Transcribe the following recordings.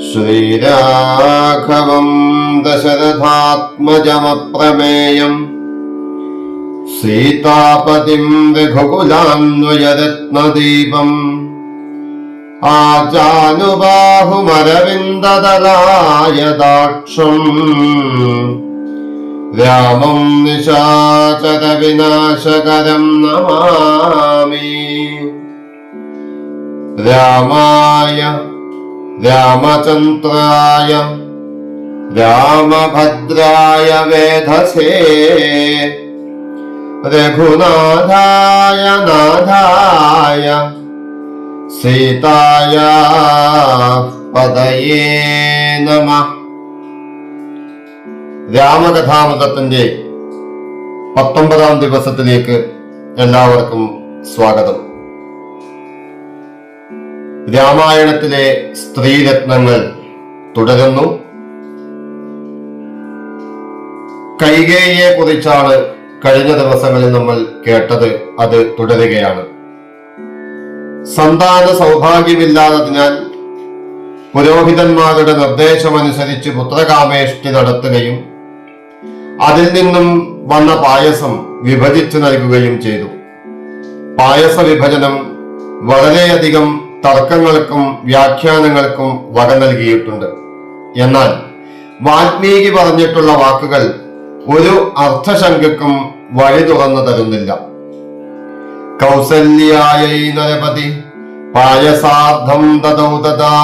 ശ്രീരാഘവം ദശരഥാത്മജമപ്രമേയം. സീതാപതിം രഘുകുലാന്വയരത്നദീപം. ആചാനുബാഹുമരവിന്ദതലായദാക്ഷം. രാമം നിശാചരവിനാശകരം നമാമി. രാമായ രാമചന്ദ്രായ രാമഭദ്രായ വേധസേ രഘുനാഥായ നാഥായ സീതായ പദയേ നമ. രാമകഥാമൃതത്തിന്റെ പത്തൊമ്പതാം ദിവസത്തിലേക്ക് എല്ലാവർക്കും സ്വാഗതം. രാമായണത്തിലെ സ്ത്രീരത്നങ്ങൾ തുടരുന്നു. കൈകേയിയെ കുറിച്ചാണ് കഴിഞ്ഞ ദിവസങ്ങളിൽ നമ്മൾ കേട്ടത് അത് തുടരുകയാണ്. സന്താന സൗഭാഗ്യമില്ലാത്തതിനാൽ പുരോഹിതന്മാരുടെ നിർദ്ദേശമനുസരിച്ച് പുത്രകാമേഷ്ടി നടത്തുകയും അതിൽ നിന്നും വന്ന പായസം വിഭജിച്ചു നൽകുകയും ചെയ്തു. പായസ വിഭജനം വളരെയധികം തർക്കങ്ങൾക്കും വ്യാഖ്യാനങ്ങൾക്കും വക നൽകിയിട്ടുണ്ട്. എന്നാൽ വാൽമീകി പറഞ്ഞിട്ടുള്ള വാക്കുകൾ ഒരു അർത്ഥശങ്കക്കും വഴി തുറന്നു തരുന്നില്ല. കൗസല്യായൈ നരപതി പായസാർദ്ധം ദദൗ തഥാ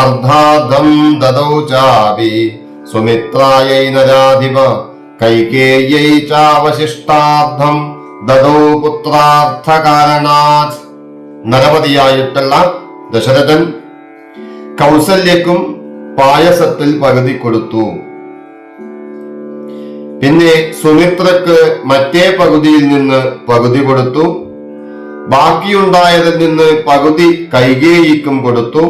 അർദ്ധാർദ്ധം ദദൗ ചാപി സുമിത്രായൈ നരാധിപ കൈകേയ്യൈ ചാവശിഷ്ടാർദ്ധം ദദൗ പുത്രാർത്ഥകാരണാത്. നരപതിയായിട്ടുള്ള ദശരഥൻ കൗസല്യക്കും പായസത്തിൽ പകുതി കൊടുത്തു. പിന്നെ സുമിത്രക്ക് മറ്റേ പകുതിയിൽ നിന്ന് പകുതി കൊടുത്തു. ബാക്കിയുണ്ടായതിൽ നിന്ന് പകുതി കൈകേയിക്കും കൊടുത്തു.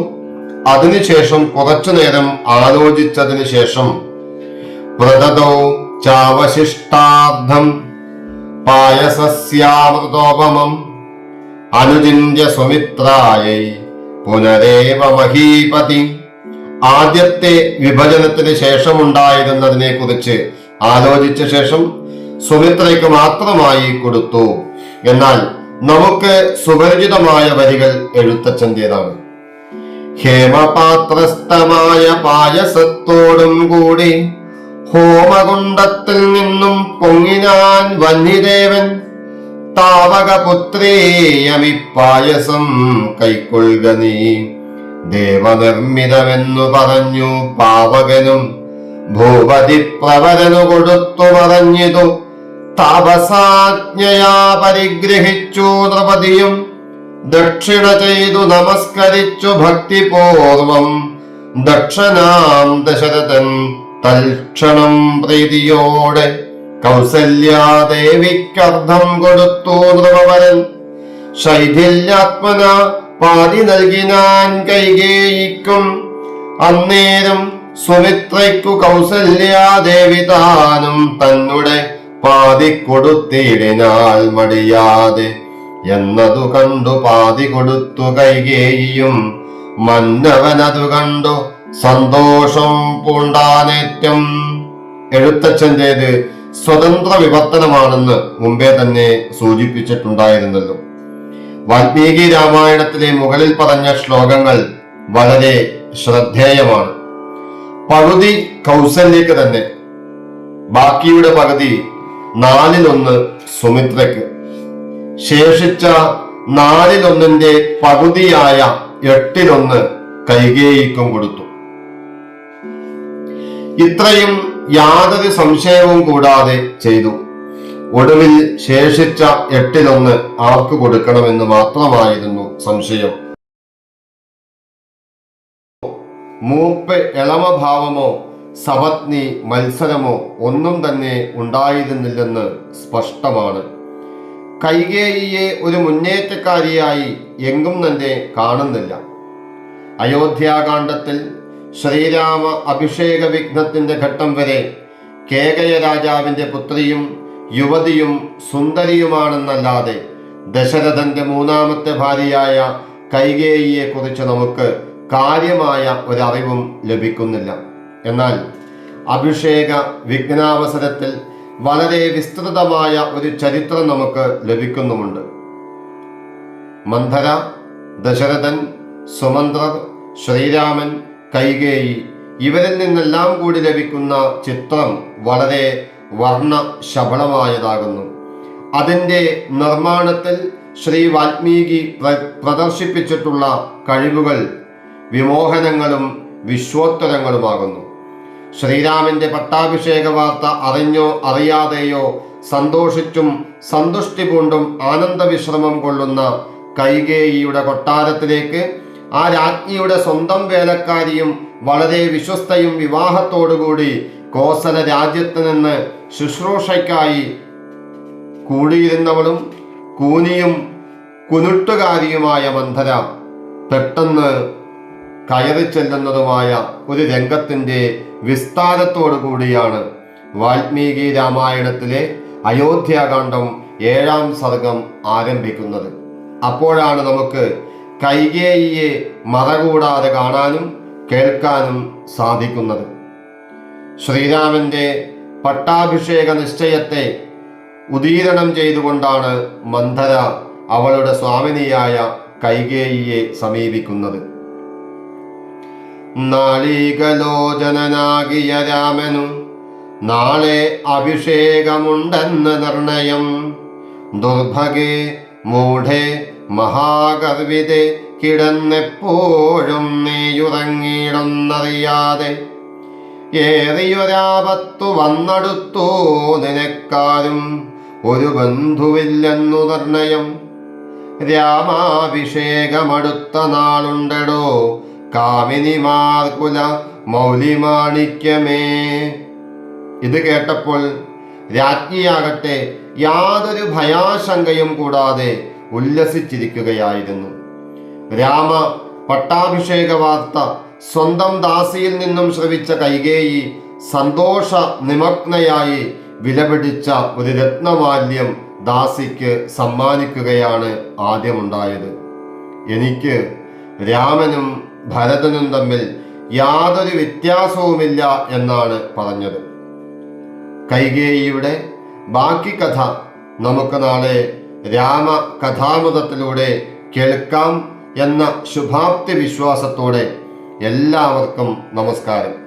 അതിനുശേഷം കുറച്ചു നേരം ആലോചിച്ചതിന് ശേഷം വ്രതതോ ചാവശിഷ്ടാർത്ഥം പായസസ്യാമൃതോപമം അനുചിന്യ സുമിത്രായൈ പുനരേവ മഹീപതി. ആദ്യത്തെ വിഭജനത്തിന് ശേഷമുണ്ടായിരുന്നതിനെ കുറിച്ച് ആലോചിച്ച ശേഷം സുമിത്രയ്ക്ക് മാത്രമായി കൊടുത്തു. എന്നാൽ നമുക്ക് സുപരിചിതമായ വരികൾ എഴുത്തച്ഛന്റേതാണ്. ഹേമപാത്രസ്ഥമായ പായസത്തോടും കൂടി ഹോമകുണ്ടത്തിൽ നിന്നും പൊങ്ങിനാൻ വന്യദേവൻ താവകപുത്രേയമി പായസം കൈക്കൊള്ളുക നീ. ദേവനിർമ്മിതമെന്നു പറഞ്ഞു പാവകനും ഭൂപതി പ്രവരനു കൊടുത്തു പറഞ്ഞിതു. താപസാജ്ഞയാ പരിഗ്രഹിച്ചു നൃപതിയും. ദക്ഷിണ ചെയ്തു നമസ്കരിച്ചു ഭക്തിപൂർവം. ദക്ഷനാം ദശരഥൻ തൽക്ഷണം പ്രീതിയോടെ കൗസല്യാദേവിക്കർദ്ധം കൊടുത്തു നൃപവരൻ ശൈഥില്യാത്മന പാതി നൽകിനാൻ കൈകേയിക്കും. അന്നേരം സുമിത്രയ്ക്കു കൗസല്യാദേവി താനും തന്നെ പാതി കൊടുത്തിടിനാൾ മടിയാതെ. എന്നതു കണ്ടു പാതി കൊടുത്തു കൈകേയിയും. മന്നവനതു കണ്ടു സന്തോഷം പൂണ്ടാനേറ്റം. എഴുത്തച്ഛന്റേത് സ്വതന്ത്ര വിവർത്തനമാണെന്ന് മുമ്പേ തന്നെ സൂചിപ്പിച്ചിട്ടുണ്ടായിരുന്നല്ലോ. വാൽമീകി രാമായണത്തിലെ മുകളിൽ പറഞ്ഞ ശ്ലോകങ്ങൾ വളരെ ശ്രദ്ധേയമാണ്. പകുതി കൗസല്യക്ക് തന്നെ ബാക്കിയുടെ പകുതി നാലിലൊന്ന് സുമിത്രയ്ക്ക്. ശേഷിച്ച നാലിലൊന്നിന്റെ പകുതിയായ എട്ടിലൊന്ന് കൈകേയിക്കും കൊടുത്തു. ഇത്രയും യാതൊരു സംശയവും കൂടാതെ ചെയ്തു. ഒടുവിൽ ശേഷിച്ച എട്ടിലൊന്ന് ആർക്ക് കൊടുക്കണമെന്ന് മാത്രമായിരുന്നു സംശയം. മൂപ്പ് എളമഭാവമോ സപത്നി മത്സരമോ ഒന്നും തന്നെ ഉണ്ടായിരുന്നില്ലെന്ന് സ്പഷ്ടമാണ്. കൈകേയിയെ ഒരു മുന്നേറ്റക്കാരിയായി എങ്കും തന്നെ കാണുന്നില്ല. അയോധ്യാകാന്ഡത്തിൽ ശ്രീരാമ അഭിഷേക വിഘ്നത്തിന്റെ ഘട്ടം വരെ കേകയ രാജാവിന്റെ പുത്രിയും യുവതിയും സുന്ദരിയുമാണെന്നല്ലാതെ ദശരഥന്റെ മൂന്നാമത്തെ ഭാര്യയായ കൈകേയിയെ കുറിച്ച് നമുക്ക് കാര്യമായ ഒരറിവും ലഭിക്കുന്നില്ല. എന്നാൽ അഭിഷേക വിഘ്നാവസരത്തിൽ വളരെ വിസ്തൃതമായ ഒരു ചരിത്രം നമുക്ക് ലഭിക്കുന്നുമുണ്ട്. മന്ധര ദശരഥൻ സുമന്ത്രർ ശ്രീരാമൻ കൈകേയി. ഇവരിൽ നിന്നെല്ലാം കൂടി ലഭിക്കുന്ന ചിത്രം വളരെ വർണ ശബളമായതാകുന്നു അതിന്റെ നിർമ്മാണത്തിൽ ശ്രീ വാൽമീകി പ്ര- പ്രദർശിപ്പിച്ചിട്ടുള്ള കഴിവുകൾ വിമോഹനങ്ങളും വിശ്വോത്തരങ്ങളുമാകുന്നു. ശ്രീരാമന്റെ പട്ടാഭിഷേക വാർത്ത അറിഞ്ഞോ അറിയാതെയോ സന്തോഷിച്ചും സന്തുഷ്ടി പൂണ്ടും ആനന്ദവിശ്രമം കൊള്ളുന്ന കൈകേയിയുടെ കൊട്ടാരത്തിലേക്ക് ആ രാജ്ഞിയുടെ സ്വന്തം വേലക്കാരിയും വളരെ വിശ്വസ്തയും വിവാഹത്തോടുകൂടി കോസല രാജ്യത്ത് നിന്ന് ശുശ്രൂഷയ്ക്കായി കൂടിയിരുന്നവളും കൂനിയും കുനുട്ടുകാരിയുമായ മന്ധര പെട്ടെന്ന് കയറി ചെല്ലുന്നതുമായ ഒരു രംഗത്തിന്റെ വിസ്താരത്തോടു കൂടിയാണ് വാൽമീകി രാമായണത്തിലെ അയോധ്യാകാന്ഡം ഏഴാം സർഗം ആരംഭിക്കുന്നത്. അപ്പോഴാണ് നമുക്ക് കൈകേയിയെ മറകൂടാതെ കാണാനും കേൾക്കാനും സാധിക്കുന്നത്. ശ്രീരാമന്റെ പട്ടാഭിഷേക നിശ്ചയത്തെ ഉദീരണം ചെയ്തുകൊണ്ടാണ് മന്ധര അവളുടെ സ്വാമിനിയായ കൈകേയിയെ സമീപിക്കുന്നത്. നാളീകലോചനനാകിയ രാമനു നാളെ അഭിഷേകമുണ്ടെന്ന നിർണയം. ദുർഭഗേ മൂഢേ മഹാകർവിതെ കിടന്നെപ്പോഴും നീയുറങ്ങിയിടുന്നറിയാതെ ഏറിയൊരാപത്തു വന്നടുത്തോ നിനക്കാരും ഒരു ബന്ധുവില്ലെന്നു നിർണയം. രാമാഭിഷേകമടുത്ത നാളുണ്ടടോ കാമിനിമാർക്കുല മൗലിമാണിക്യമേ. ഇത് കേട്ടപ്പോൾ രാജ്ഞിയാകട്ടെ യാതൊരു ഭയാശങ്കയും കൂടാതെ ഉല്ലസിച്ചിരിക്കുകയായിരുന്നു. രാമ പട്ടാഭിഷേക വാർത്ത സ്വന്തം ദാസിയിൽ നിന്നും ശ്രവിച്ച കൈകേയി സന്തോഷ നിമഗ്നയായി വിലപിടിച്ച ഒരു രത്നമാല്യം ദാസിക്ക് സമ്മാനിക്കുകയാണ് ആദ്യമുണ്ടായത്. എനിക്ക് രാമനും ഭരതനും തമ്മിൽ യാതൊരു വ്യത്യാസവുമില്ല എന്നാണ് പറഞ്ഞത്. കൈകേയിയുടെ ബാക്കി കഥ നമുക്ക് നാളെ രാമ കഥാമൃതത്തിലൂടെ കേൾക്കാം എന്ന ശുഭാപ്തി വിശ്വാസത്തോടെ എല്ലാവർക്കും നമസ്കാരം.